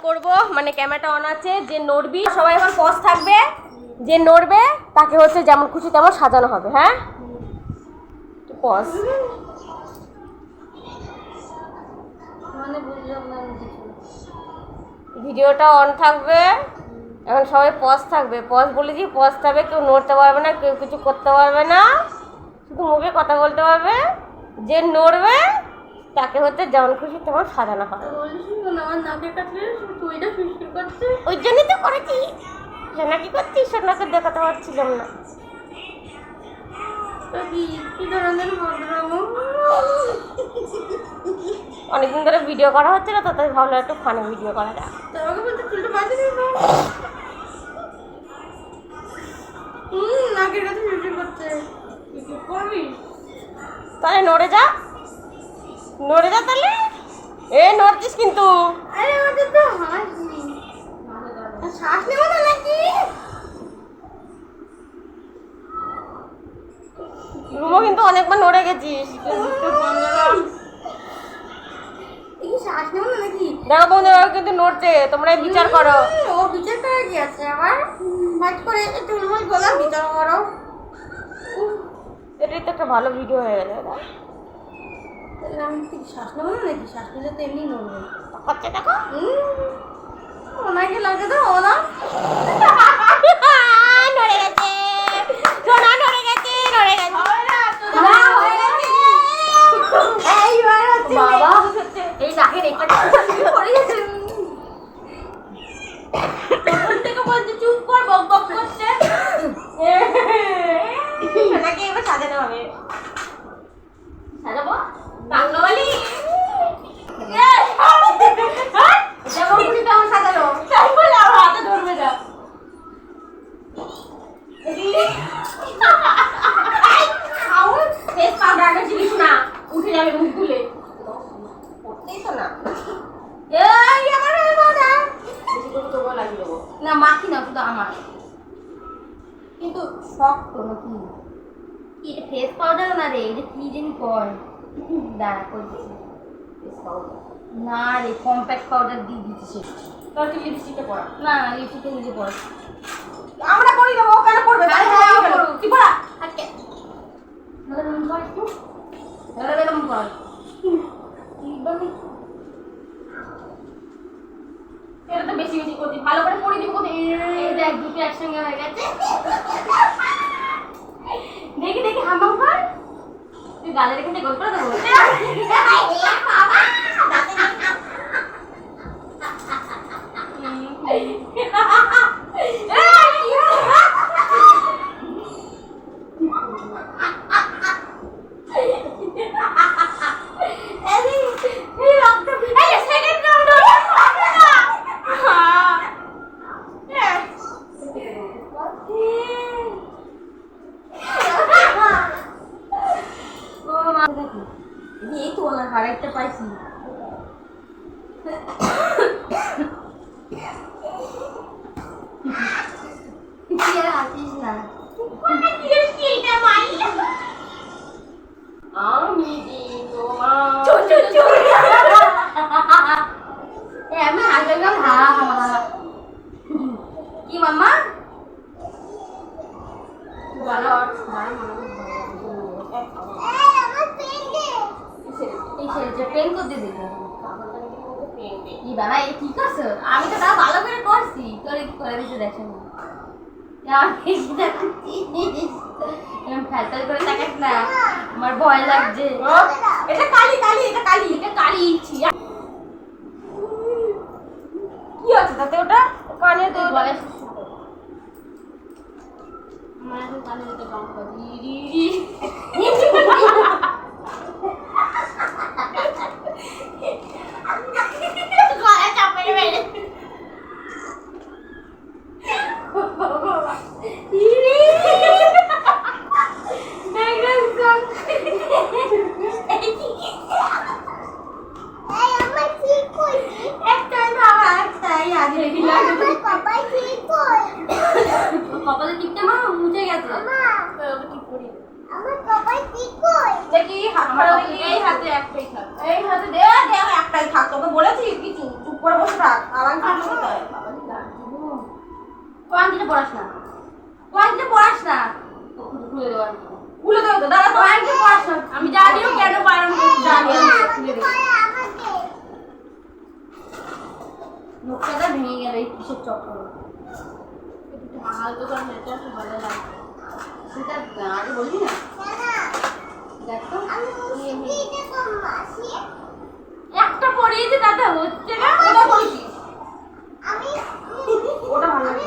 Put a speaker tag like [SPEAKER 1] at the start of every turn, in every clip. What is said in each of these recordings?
[SPEAKER 1] করব মানে ক্যামেরাটা অন আছে যে নড়বি সবাই এখন পজ থাকবে যে নড়বে তাকে হচ্ছে যেমন খুশি তেমন সাজানো হবে হ্যাঁ? পজ
[SPEAKER 2] মানে
[SPEAKER 1] ভিডিওটা অন থাকবে এখন সবাই পজ থাকবে পজ বলেছি পজ থাকবে কেউ নড়তে পারবে না কেউ কিছু করতে পারবে না শুধু মুখে কথা বলতে পারবে যে নড়বে তাকে হচ্ছে যেমন খুশি তেমন সাজানো
[SPEAKER 2] করছে?
[SPEAKER 1] ওই জন্যই তো করেছি। সোনা কি করছিস? সোনাকে দেখাতে পারছিলাম না। অনেকদিন ধরে ভিডিও করা হচ্ছে না তো তাই ভাবলাম একটু ফানি ভিডিও করা যাক। তাহলে নড়ে যা। নড়ে যা তাহলে। এ নড়ছিস কিন্তু।
[SPEAKER 2] আরে আমাদের তো হাসি শ্বাস নেব না নাকি?
[SPEAKER 1] রুমও কিন্তু অনেকবার নড়ে গেছিস। দেখো বন্ধুরা কিন্তু নড়ছে। তোমরাই বিচার করো।
[SPEAKER 2] ও বিচার করা আছে আবার। ভাট করে একটু বললাম বিচার করো।
[SPEAKER 1] এটাই তো একটা ভালো ভিডিও হয়ে এটা
[SPEAKER 2] তাহলে আমি কি শ্বাস নেব না নাকি? শ্বাস নিলে তো এমনি নড়বে
[SPEAKER 1] করছে দেখো।
[SPEAKER 2] হুম, ওনাকে লাগে তো? ওনা?
[SPEAKER 1] নড়ে গেছে। সোনা নড়ে গেছে নড়ে গেছে
[SPEAKER 2] না, হয়ে গেছে। এইবার হচ্ছে
[SPEAKER 1] বাবা
[SPEAKER 2] এই নাকের একটা পড়ে গেছে তখন থেকে বলছে চুপ কর বক বক করছে
[SPEAKER 1] সোনাকে এবার সাজানো হবে
[SPEAKER 2] সাজাবো
[SPEAKER 1] বাংলাওয়ালি
[SPEAKER 2] যেমন খুশি তেমন সাজালো
[SPEAKER 1] তাই বলে আমার হাতে ধরবে না ফেস পাউডার আগে ছিলিস না উঠে যাবে মুখ তুলে করতেই তো না
[SPEAKER 2] এই আমার না না মাখি না শুধু আমার কিন্তু শক্ত নাকি কি এটা ফেস পাউডার না রে এটা কি জানি কয় দাঁড়া করছি
[SPEAKER 1] ফেস পাউডার
[SPEAKER 2] না রে কম্প্যাক্ট পাউডার দিয়ে দিচ্ছে
[SPEAKER 1] তোর কি লিপস্টিকটা পড়া
[SPEAKER 2] না না লিপস্টিকে নিজে পড়ে
[SPEAKER 1] আমরা দেবো ও কেন করবে
[SPEAKER 2] আরে হ্যাঁ।
[SPEAKER 1] তুই পড়া
[SPEAKER 2] আজকে এরকম কর একটু এরকম কর এইভাবে
[SPEAKER 1] এটা তো বেশি বেশি করছি। ভালো করে পড়ে দিব কোথায়
[SPEAKER 2] দেখ, দুটো একসঙ্গে হয়ে গেছে। দেখি দেখি হামাম তুই গালের এখানে গোল করে দেবো হারাইতে পাইছি।
[SPEAKER 1] আমি তোমার
[SPEAKER 2] আমি হাসবে হা হা হা কি মাম্মা বলো সেটা পেন করতে দিতে কি বাবা এটা কি করছ? আমি তো তা ভালো করে করছি। তোরে কি করে দিতে দেখো ফ্যালতাল করে তাকাস না। আমার ভয় লাগছে।
[SPEAKER 1] এটা কালি কালি এটা কালি।
[SPEAKER 2] এটা কালি
[SPEAKER 1] কি আছে তাতে ওটা? কানে তো
[SPEAKER 2] তুই আমার এখন কানে যেতে কম করি রি রি গলা চাপে মেরে একটাই বাবা রেডি লাগে কপালে টিপতে মা মুছে গেছে। ওকে ঠিক করি।
[SPEAKER 1] দেখি হাত
[SPEAKER 2] আমার
[SPEAKER 1] ছাড়া
[SPEAKER 2] দেখি
[SPEAKER 1] দেখি
[SPEAKER 2] এই হাতে একটাই থাক।
[SPEAKER 1] এই হাতে দে দে একটাই থাক। তোকে বলেছি কি চুপ করে বসে থাক। আরাম করে বসে থাক।
[SPEAKER 2] কোরআন দিলে পড়াস না। দিলে পড়াস না। খুলে আমি।
[SPEAKER 1] খুলে দেবো তো দাঁড়া তো।
[SPEAKER 2] পড়াস না আমি জানিও কেন বারণ করছি জানি আমি খুলে দেবো মুখটা ভেঙে গেল এই কিসের চক্কর হালকা করে এটা একটু ভালো লাগবে সেটা আগে বলি না। দেখ একটা পড়িয়েছে দাদা হচ্ছে না
[SPEAKER 1] ওটা বলছি ওটা ভালো লাগে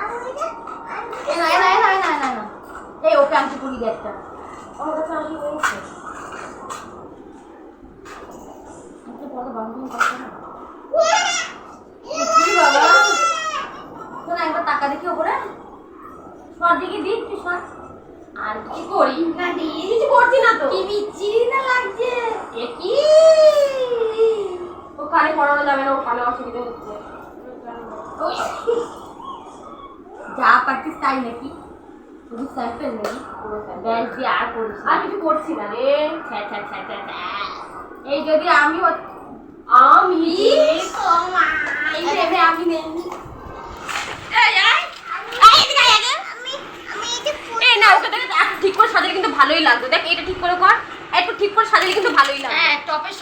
[SPEAKER 2] এ না এ না এ না এ না এ না, এ না এই ওকে আনতে পড়ি দে একটা
[SPEAKER 1] আমার কাছে আসলে রয়েছে।
[SPEAKER 2] একটা বড় বান্ধবী কথা না কি বাবা শোন একবার টাকা দেখি ওপরে সর দিকে দি একটু সর আর কি করি? না দি
[SPEAKER 1] কিছু করছি না তো।
[SPEAKER 2] কি বিচ্ছিরি না লাগছে। এ কি?
[SPEAKER 1] ও কানে পড়ানো যাবে না ও কানে অসুবিধা হচ্ছে।
[SPEAKER 2] যা পারতিস তাই নাকি? তুই স্যাম্পেল নাকি? ব্যাস দিয়ে আর করিস
[SPEAKER 1] আর কিছু করছি না রে।
[SPEAKER 2] ছ্যা ছ্যা ছ্যা ছ্যা ছ্যা। এই যদি আমি হত-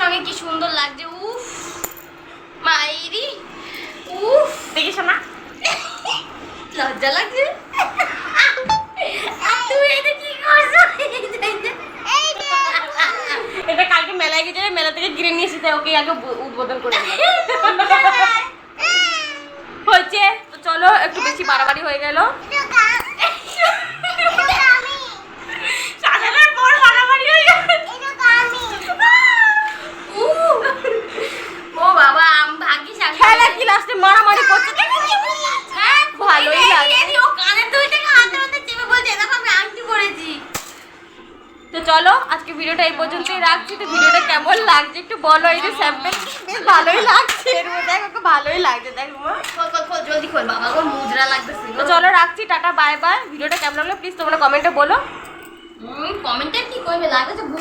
[SPEAKER 2] সঙ্গে কি সুন্দর লাগছে উফ মাইরি উফ।
[SPEAKER 1] দেখিস না?
[SPEAKER 2] লজ্জা লাগছে? আর তুই এটা কি করছ?
[SPEAKER 1] এটা কালকে মেলায় গেছে মেলা থেকে কিনে নিয়ে এসেছে ওকে আগে ব- উদ্বোধন করে দিলাম হয়েছে? তো চলো একটু বেশি বাড়াবাড়ি হয়ে গেল সাজানোর পর বাড়াবাড়ি হয়ে গেল
[SPEAKER 2] ও বাবা আম ভাগিস আমি
[SPEAKER 1] খেলা কি লাস্টে মারামারি করছে
[SPEAKER 2] হ্যাঁ
[SPEAKER 1] ভালোই লাগে।
[SPEAKER 2] ও কানের দুই থেকে হাতে হাতে চেপে বলছে দেখো আমি আংটি পরেছি
[SPEAKER 1] তো চলো আজকে ভিডিওটা এই পর্যন্তই রাখছি। তো ভিডিওটা কেমন লাগছে একটু বলো এই যে স্যাম্পেল বেশ ভালোই লাগছে। এর মধ্যে দেখো ভালোই লাগছে দেখো
[SPEAKER 2] জলদি খোল বাবা মুদ্রা লাগতেছে
[SPEAKER 1] তো চলো রাখছি টাটা বাই বাই ভিডিওটা কেমন লাগল প্লিজ তোমরা কমেন্টে বলো।
[SPEAKER 2] কমেন্টে কি কইবে লাগতেছে ভু